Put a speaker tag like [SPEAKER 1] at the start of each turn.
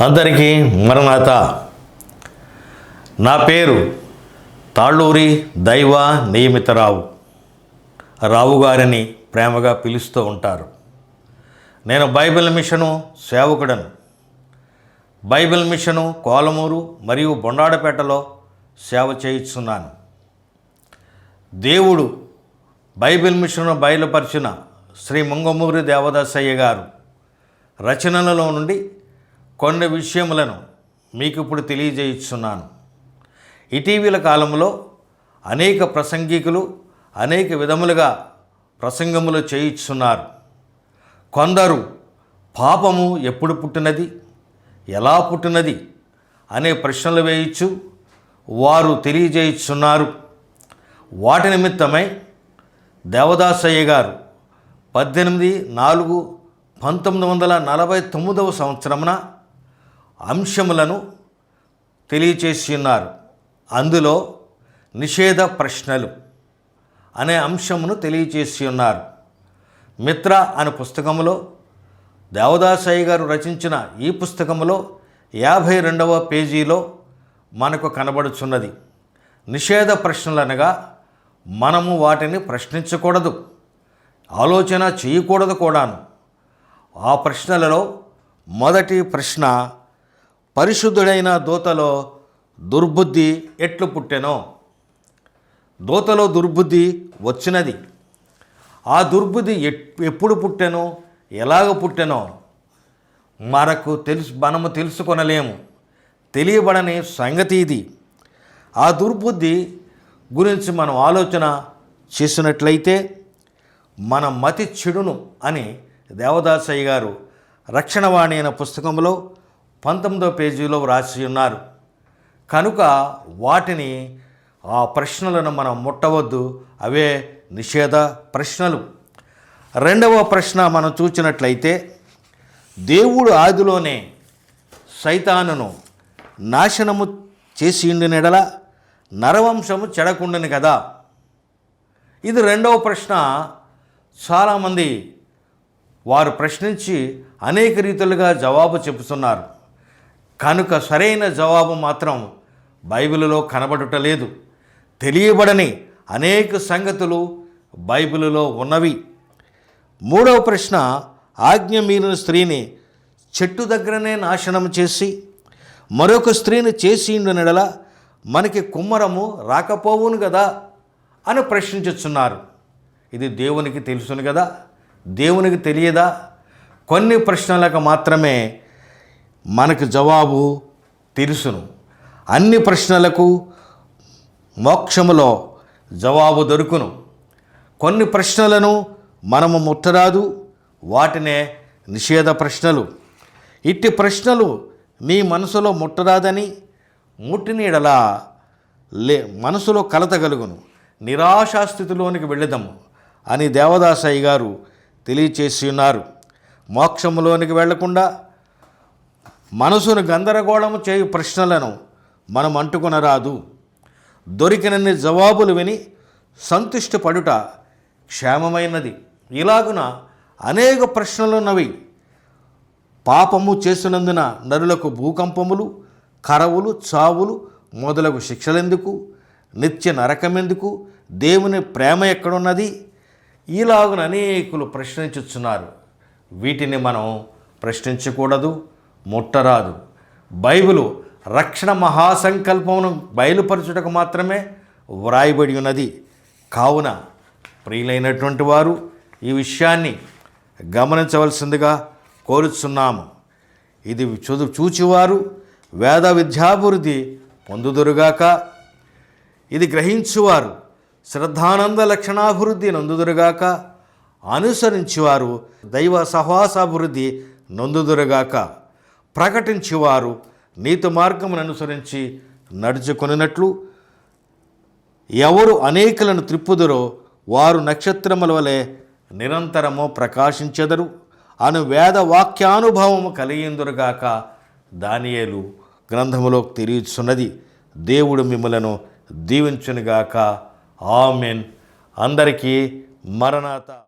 [SPEAKER 1] అందరికీ మరణాత. నా పేరు తాళ్ళూరి దైవ నియమితరావు. రావు గారిని ప్రేమగా పిలుస్తూ ఉంటారు. నేను బైబిల్ మిషను సేవకుడను. బైబిల్ మిషను కోలమూరు మరియు బొండాడపేటలో సేవ చేయిస్తున్నాను. దేవుడు బైబిల్ మిషను బయలుపరిచిన శ్రీ ముంగమూరి దేవదాసయ్య గారు రచనలలో నుండి కొన్ని విషయములను మీకు ఇప్పుడు తెలియజేయిస్తున్నాను ఇటీవల కాలంలో అనేక ప్రసంగికులు అనేక విధములుగా ప్రసంగములు చేయిస్తున్నారు కొందరు పాపము ఎప్పుడు పుట్టినది ఎలా పుట్టినది అనే ప్రశ్నలు వేయచ్చు వారు తెలియజేయిస్తున్నారు వాటి నిమిత్తమై దేవదాసయ్య గారు పద్దెనిమిది నాలుగు పంతొమ్మిది వందల నలభై తొమ్మిదవ సంవత్సరమున అంశములను తెలియచేసి ఉన్నారు అందులో నిషేధ ప్రశ్నలు అనే అంశమును తెలియచేసి ఉన్నారు మిత్ర అనే పుస్తకములో దేవదాసయ్య గారు రచించిన ఈ పుస్తకములో యాభై రెండవ పేజీలో మనకు కనబడుచున్నది. నిషేధ ప్రశ్నలు అనగా మనము వాటిని ప్రశ్నించకూడదు ఆలోచన చేయకూడదు కూడాను. ఆ ప్రశ్నలలో మొదటి ప్రశ్న పరిశుద్ధుడైన దూతలో దుర్బుద్ధి ఎట్లు పుట్టెనో? దూతలో దుర్బుద్ధి వచ్చినది. ఆ దుర్బుద్ధి ఎప్పుడు పుట్టెనో? ఎలాగ పుట్టెనో? మనకు తెలుసు మనము తెలుసుకొనలేము. తెలియబడని సంగతి ఇది. ఆ దుర్బుద్ధి గురించి మనం ఆలోచన చేసినట్లయితే మన మతి చెడును అని దేవదాసయ్య గారు రక్షణవాణి అనే పుస్తకంలో పంతొమ్మిదో పేజీలో వ్రాసి ఉన్నారు. కనుక వాటిని ఆ ప్రశ్నలను మనం ముట్టవద్దు. అవే నిషేధ ప్రశ్నలు. రెండవ ప్రశ్న మనం చూచినట్లయితే దేవుడు ఆదిలోనే సైతానును నాశనము చేసి ఉండినెడల నరవంశము చెడకుండని కదా? ఇది రెండవ ప్రశ్న. చాలామంది వారు ప్రశ్నించి అనేక రీతులుగా జవాబు చెబుతున్నారు. కనుక సరైన జవాబు మాత్రం బైబిలులో కనబడుటలేదు తెలియబడని అనేక సంగతులు బైబిలులో ఉన్నవి. మూడవ ప్రశ్న ఆజ్ఞ మీరిన స్త్రీని చెట్టు దగ్గరనే నాశనం చేసి మరొక స్త్రీని చేసి నెడల మనకి కుమ్మరము రాకపోవును కదా అని ప్రశ్నించుచున్నారు. ఇది దేవునికి తెలుసును కదా దేవునికి తెలియదా? కొన్ని ప్రశ్నలకు మాత్రమే మనకు జవాబు తెలుసును అన్ని ప్రశ్నలకు మోక్షములో జవాబు దొరుకును. కొన్ని ప్రశ్నలను మనము ముట్టరాదు వాటినే నిషేధ ప్రశ్నలు. ఇట్టి ప్రశ్నలు నీ మనసులో ముట్టరాదని ముట్టినీడలా లే మనసులో కలత కలుగును నిరాశాస్థితిలోనికి వెళ్ళదము అని దేవదాసయ్య గారు తెలియచేసి ఉన్నారు. మోక్షములోనికి వెళ్ళకుండా మనసును గందరగోళము చేయు ప్రశ్నలను మనం అంటుకొనరాదు. దొరికినన్ని జవాబులు విని సంతుష్టపడుట క్షేమమైనది. ఇలాగున అనేక ప్రశ్నలున్నవి. పాపము చేసినందున నరులకు భూకంపములు కరవులు చావులు మొదలగు శిక్షలెందుకు? నిత్య నరకమెందుకు? దేవుని ప్రేమ ఎక్కడున్నది? ఇలాగున అనేకులు ప్రశ్నించుచున్నారు. వీటిని మనం ప్రశ్నించకూడదు. ముట్టరాదు. బైబిలు రక్షణ మహాసంకల్పమును బయలుపరచుటకు మాత్రమే వ్రాయబడి ఉన్నది. కావున ప్రియులైనటువంటి వారు ఈ విషయాన్ని గమనించవలసిందిగా కోరుచున్నాము. ఇది చూ చూచివారు వేద విద్యాభివృద్ధి పొందుదురుగాక ఇది గ్రహించువారు శ్రద్ధానంద లక్షణాభివృద్ధి నొందుదురుగాక అనుసరించువారు దైవ సహవాసాభివృద్ధి నొందుదురుగాక. ప్రకటించేవారు నీతి మార్గమును అనుసరించి నడుచుకొనినట్లు ఎవరు అనేకులను త్రిప్పుదురో వారు నక్షత్రముల వలె నిరంతరము ప్రకాశించెదరు. అను వేద వాక్యానుభవము కలిగిందురుగాక దానియేలు గ్రంథములో తెలియచున్నది దేవుడు మిమ్మలను దీవించునుగాక. ఆమెన్. అందరికీ మరణాత